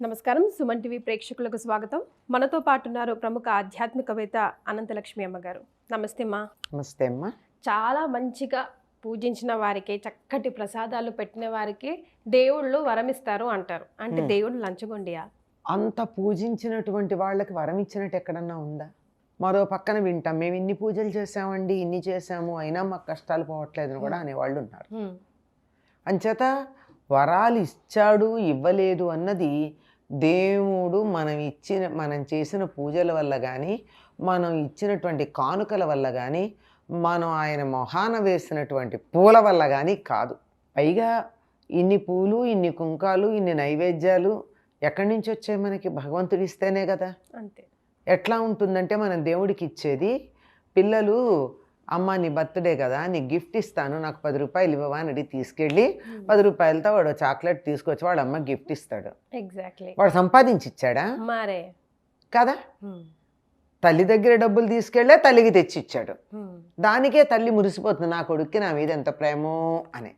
నమస్కారం. సుమన్ టీవీ ప్రేక్షకులకు స్వాగతం. మనతో పాటు ఉన్నారు ప్రముఖ ఆధ్యాత్మికవేత్త అనంతలక్ష్మి అమ్మగారు. నమస్తే మా నమస్తే అమ్మా. చాలా మంచిగా పూజించిన వారికి చక్కటి ప్రసాదాలు పెట్టిన వారికి దేవుళ్ళు వరమిస్తారు అంటారు. అంటే. దేవుడు లంచగొండియా? అంత పూజించినటువంటి వాళ్ళకి వరం ఇచ్చినట్టు ఎక్కడన్నా ఉందా? మరో పక్కన వింటాం. మేము ఇన్ని పూజలు చేసామండి ఇన్ని చేసాము అయినా మాకు కష్టాలు పోవట్లేదని కూడా అనేవాళ్ళు ఉన్నారు. అంచేత వరాలు ఇచ్చాడు ఇవ్వలేదు అన్నది దేవుడు మనం ఇచ్చిన మనం చేసిన పూజల వల్ల కానీ మనం ఇచ్చినటువంటి కానుకల వల్ల కానీ మనం ఆయన మొహాన వేసినటువంటి పూల వల్ల కానీ కాదు. పైగా ఇన్ని పూలు ఇన్ని కుంకాలు ఇన్ని నైవేద్యాలు ఎక్కడి నుంచి వచ్చాయి మనకి? భగవంతుడు ఇస్తేనే కదా. అంతే. ఎట్లా ఉంటుందంటే మనం దేవుడికి ఇచ్చేది పిల్లలు అమ్మ నీ బర్త్డే కదా నీకు గిఫ్ట్ ఇస్తాను నాకు పది రూపాయలు ఇవ్వవా అని అడిగి తీసుకెళ్ళి పది రూపాయలతో వాడు చాక్లెట్ తీసుకొచ్చి వాడు అమ్మ గిఫ్ట్ ఇస్తాడు. ఎగ్జాక్ట్లీ. వాడు సంపాదించి ఇచ్చాడా మరే. కదా. తల్లి దగ్గర డబ్బులు తీసుకెళ్ళే తల్లికి తెచ్చి ఇచ్చాడు. దానికే తల్లి మురిసిపోతుంది నా కొడుక్కి నా మీద ఎంత ప్రేమో అని.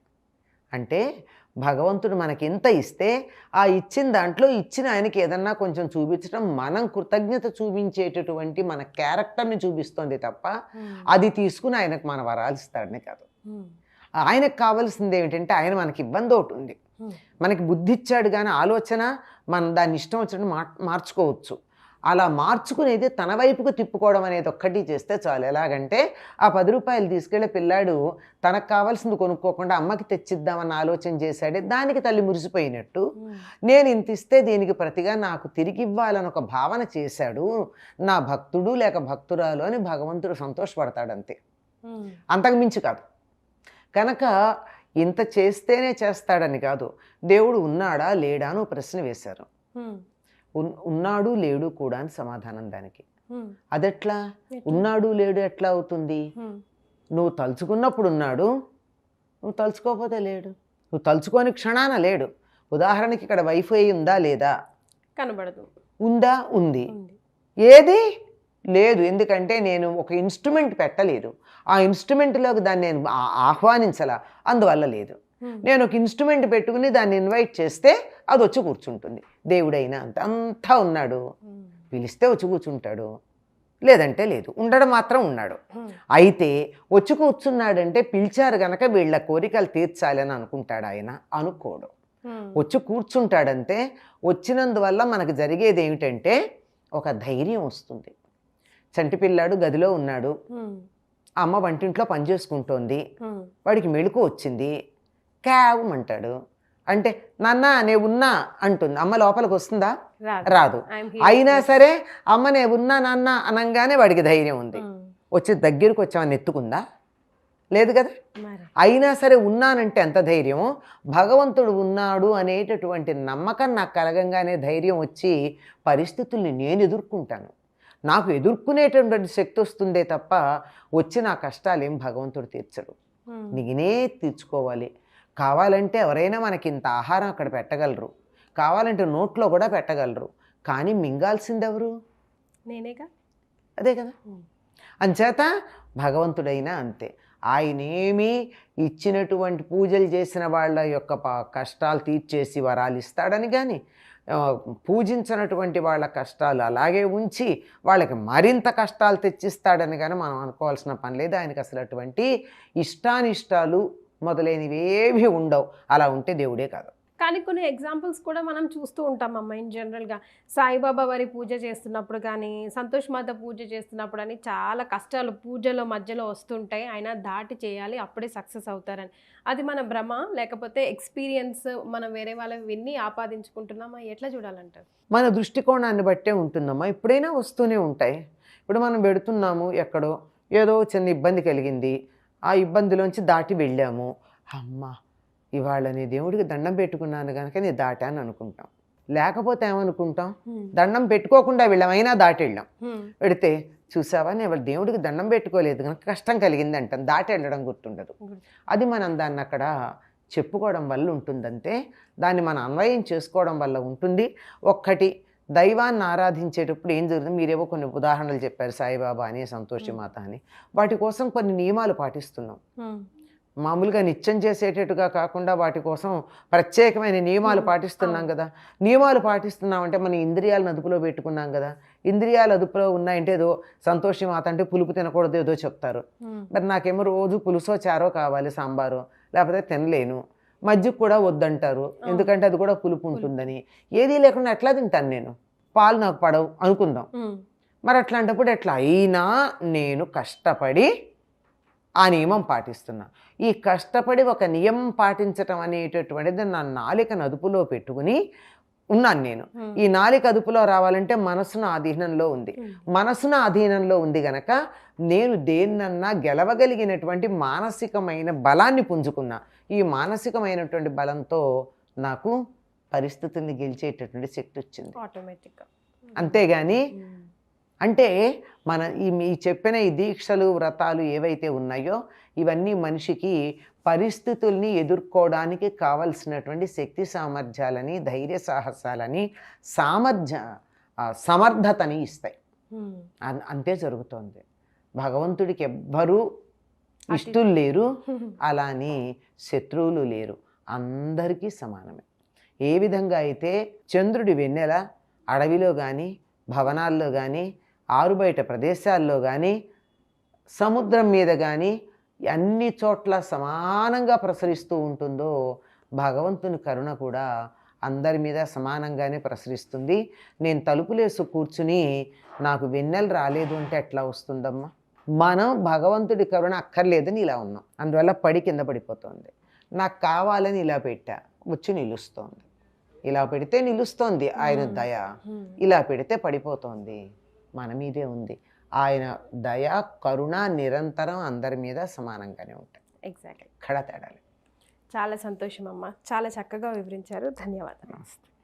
అంటే భగవంతుడు మనకి ఎంత ఇస్తే ఆ ఇచ్చిన దాంట్లో ఇచ్చిన ఆయనకి ఏదన్నా కొంచెం చూపించడం మనం కృతజ్ఞత చూపించేటటువంటి మన క్యారెక్టర్ని చూపిస్తుంది తప్ప. అది తీసుకుని ఆయనకు మన వరాలు ఇస్తాడని కాదు. ఆయనకు కావాల్సింది ఏమిటంటే ఆయన మనకి ఇబ్బంది ఒకటి ఉంది. మనకి బుద్ధి ఇచ్చాడు కానీ ఆలోచన మనం దాన్ని ఇష్టం వచ్చినట్టు మార్ మార్చుకోవచ్చు అలా మార్చుకునేది తన వైపుకు తిప్పుకోవడం అనేది ఒక్కటి చేస్తే చాలు. ఎలాగంటే ఆ పది రూపాయలు తీసుకెళ్ళే పిల్లాడు తనకు కావాల్సింది కొనుక్కోకుండా అమ్మకి తెచ్చిద్దామన్న ఆలోచన చేశాడే దానికి తల్లి మురిసిపోయినట్టు. నేను ఇంత ఇస్తే దీనికి ప్రతిగా నాకు తిరిగి ఇవ్వాలని ఒక భావన చేశాడు. నా భక్తుడు లేక భక్తురాలు అని భగవంతుడు సంతోషపడతాడంతే. అంతకు మించి కాదు. కనుక ఇంత చేస్తేనే చేస్తాడని కాదు. దేవుడు ఉన్నాడా లేడా అని ప్రశ్న వేశారు. ఉన్నాడు లేడు కూడా అని సమాధానం దానికి. అదెట్లా? ఎట్లా? ఉన్నాడు లేడు ఎట్లా అవుతుంది. నువ్వు తలుచుకున్నప్పుడు ఉన్నాడు నువ్వు తలుచుకోకపోతే లేడు. నువ్వు తలుచుకోని క్షణాన లేడు. ఉదాహరణకి ఇక్కడ వైఫై ఉందా లేదా? కనబడదు. ఉందా? ఉంది. ఏది? లేదు. ఎందుకంటే నేను ఒక ఇన్స్ట్రుమెంట్ పెట్టలేదు. ఆ ఇన్స్ట్రుమెంట్లోకి దాన్ని నేను ఆహ్వానించలా. అందువల్ల లేదు. నేను ఒక ఇన్స్ట్రుమెంట్ పెట్టుకుని దాన్ని ఇన్వైట్ చేస్తే అది వచ్చి కూర్చుంటుంది. దేవుడైనా అంత అంతా ఉన్నాడు. పిలిస్తే వచ్చి కూర్చుంటాడు. లేదంటే లేదు. ఉండడం మాత్రం ఉన్నాడు. అయితే వచ్చి కూర్చున్నాడంటే పిలిచారు గనక వీళ్ళ కోరికలు తీర్చాలని అనుకుంటాడు ఆయన. అనుకోడు. వచ్చి కూర్చుంటాడంటే వచ్చినందువల్ల మనకు జరిగేది ఏమిటంటే ఒక ధైర్యం వస్తుంది. చంటి పిల్లాడు గదిలో ఉన్నాడు. అమ్మ వంటింట్లో పనిచేసుకుంటోంది. వాడికి మెళుకు వచ్చింది. క్యావమంటాడు. అంటే నాన్న నే ఉన్నా అంటుంది. అమ్మ లోపలికి వస్తుందా? రాదు. అయినా సరే అమ్మ నే ఉన్నా నాన్న అనగానే వాడికి ధైర్యం ఉంది. వచ్చి దగ్గరికి వచ్చామని ఎత్తుకుందా? లేదు కదా? అయినా సరే ఉన్నానంటే ఎంత ధైర్యమో? భగవంతుడు ఉన్నాడు అనేటటువంటి నమ్మకం నాకు కలగంగానే ధైర్యం వచ్చి పరిస్థితుల్ని నేను ఎదుర్కొంటాను. నాకు ఎదుర్కొనేటటువంటి శక్తి వస్తుందే తప్ప వచ్చి నా కష్టాలు ఏం భగవంతుడు తీర్చడు. నేనే తీర్చుకోవాలి. కావాలంటే ఎవరైనా మనకి ఇంత ఆహారం అక్కడ పెట్టగలరు. కావాలంటే నోట్లో కూడా పెట్టగలరు. కానీ మింగాల్సిందెవరు? నేనేగా? అదే కదా. అంచేత భగవంతుడైనా అంతే. ఆయనేమి ఇచ్చినటువంటి పూజలు చేసిన వాళ్ళ యొక్క కష్టాలు తీర్చేసి వరాలు ఇస్తాడని కానీ పూజించినటువంటి వాళ్ళ కష్టాలు అలాగే ఉంచి వాళ్ళకి మరింత కష్టాలు తెచ్చిస్తాడని కానీ మనం అనుకోవాల్సిన పని లేదు. ఆయనకి అసలు అటువంటి ఇష్టానిష్టాలు మొదలైనవి ఏవి ఉండవు. అలా ఉంటే దేవుడే కాదు. కానీ కొన్ని ఎగ్జాంపుల్స్ కూడా మనం చూస్తూ ఉంటాం అమ్మ ఇన్ జనరల్గా. సాయిబాబా వారి పూజ చేస్తున్నప్పుడు కానీ సంతోష్ మాత పూజ చేస్తున్నప్పుడు అని చాలా కష్టాలు పూజలో మధ్యలో వస్తుంటాయి. అయినా దాటి చేయాలి అప్పుడే సక్సెస్ అవుతారని. అది మన భ్రమ లేకపోతే ఎక్స్పీరియన్స్ మనం వేరే వాళ్ళవి విన్ని ఆపాదించుకుంటున్నామా ఎట్లా చూడాలంటారు? మన దృష్టికోణాన్ని బట్టే ఉంటుందమ్మా. ఎప్పుడైనా వస్తూనే ఉంటాయి. ఇప్పుడు మనం పెడుతున్నాము ఎక్కడో ఏదో చిన్న ఇబ్బంది కలిగింది. ఆ ఇబ్బందిలోంచి దాటి వెళ్ళాము. అమ్మ ఇవాళ నీ దేవుడికి దండం పెట్టుకున్నాను కనుక నేను దాటాను అనుకుంటాం. లేకపోతే ఏమనుకుంటాం? దండం పెట్టుకోకుండా వెళ్ళాం అయినా దాటి వెళ్ళాం. పెడితే చూసావా నేను వాళ్ళ దేవుడికి దండం పెట్టుకోలేదు కనుక కష్టం కలిగింది అంటాం దాటి వెళ్ళడం గుర్తుండదు. అది మనం దాన్ని అక్కడ చెప్పుకోవడం వల్ల ఉంటుందంటే దాన్ని మనం అన్వయం చేసుకోవడం వల్ల ఉంటుంది. ఒక్కటి దైవాన్ని ఆరాధించేటప్పుడు ఏం జరుగుతుంది మీరేవో కొన్ని ఉదాహరణలు చెప్పారు సాయిబాబా అని సంతోషి మాత అని. వాటి కోసం కొన్ని నియమాలు పాటిస్తున్నాం. మామూలుగా నిత్యం చేసేటట్టుగా కాకుండా వాటి కోసం ప్రత్యేకమైన నియమాలు పాటిస్తున్నాం కదా. నియమాలు పాటిస్తున్నామంటే మన ఇంద్రియాలను అదుపులో పెట్టుకున్నాం కదా. ఇంద్రియాలు అదుపులో ఉన్నాయంటే ఏదో సంతోషం మాత అంటే పులుపు తినకూడదు ఏదో చెప్తారు. మరి నాకేమో రోజు పులుసో చారో కావాలి సాంబారు లేకపోతే తినలేను. మజ్జిగ కూడా వద్దంటారు. ఎందుకంటే అది కూడా పులుపు ఉంటుందని. ఏదీ లేకుండా ఎట్లా తింటాను నేను? పాలు నాకు పడవు అనుకుందాం. మరి అట్లాంటప్పుడు ఎట్లా అయినా నేను కష్టపడి ఆ నియమం పాటిస్తున్నా. ఈ కష్టపడి ఒక నియమం పాటించటం అనేటటువంటిది నా నాలికను అదుపులో పెట్టుకుని ఉన్నాను నేను. ఈ నాలిక అదుపులో రావాలంటే మనసును ఆధీనంలో ఉంది. మనసున అధీనంలో ఉంది గనక నేను దేన్నన్నా గెలవగలిగినటువంటి మానసికమైన బలాన్ని పుంజుకున్నా ఈ మానసికమైనటువంటి బలంతో నాకు పరిస్థితుల్ని గెలిచేటటువంటి శక్తి వచ్చింది. ఆటోమేటిక్గా అంతేగాని అంటే మన ఈ చెప్పిన ఈ దీక్షలు వ్రతాలు ఏవైతే ఉన్నాయో ఇవన్నీ మనిషికి పరిస్థితుల్ని ఎదుర్కోవడానికి కావలసినటువంటి శక్తి సామర్థ్యాలని ధైర్య సాహసాలని సామర్థ్య సమర్థతని ఇస్తాయి. అంతే జరుగుతోంది. భగవంతుడికి ఎవ్వరూ ఇష్టులు లేరు అలాని శత్రువులు లేరు. అందరికీ సమానమే. ఏ విధంగా అయితే చంద్రుడి వెన్నెల అడవిలో కానీ భవనాల్లో కానీ ఆరుబయట ప్రదేశాల్లో కానీ సముద్రం మీద కానీ అన్ని చోట్ల సమానంగా ప్రసరిస్తూ ఉంటుందో భగవంతుని కరుణ కూడా అందరి మీద సమానంగానే ప్రసరిస్తుంది. నేను తలుపులేసు కూర్చుని నాకు వెన్నెల రాలేదు అంటే ఎట్లా వస్తుందమ్మా? మనం భగవంతుడి కరుణ అక్కర్లేదని ఇలా ఉన్నాం. అందువల్ల పడి కింద పడిపోతుంది. నాకు కావాలని ఇలా పెట్టా. వచ్చి నిలుస్తోంది. ఇలా పెడితే నిలుస్తోంది ఆయన. దయ. ఇలా పెడితే పడిపోతోంది. మన మీదే ఉంది. ఆయన దయ కరుణ నిరంతరం అందరి మీద సమానంగానే ఉంటాయి. ఎగ్జాక్ట్లీ ఎక్కడ తేడాలి. చాలా సంతోషం అమ్మ. చాలా చక్కగా వివరించారు. ధన్యవాదాలు. నమస్తే.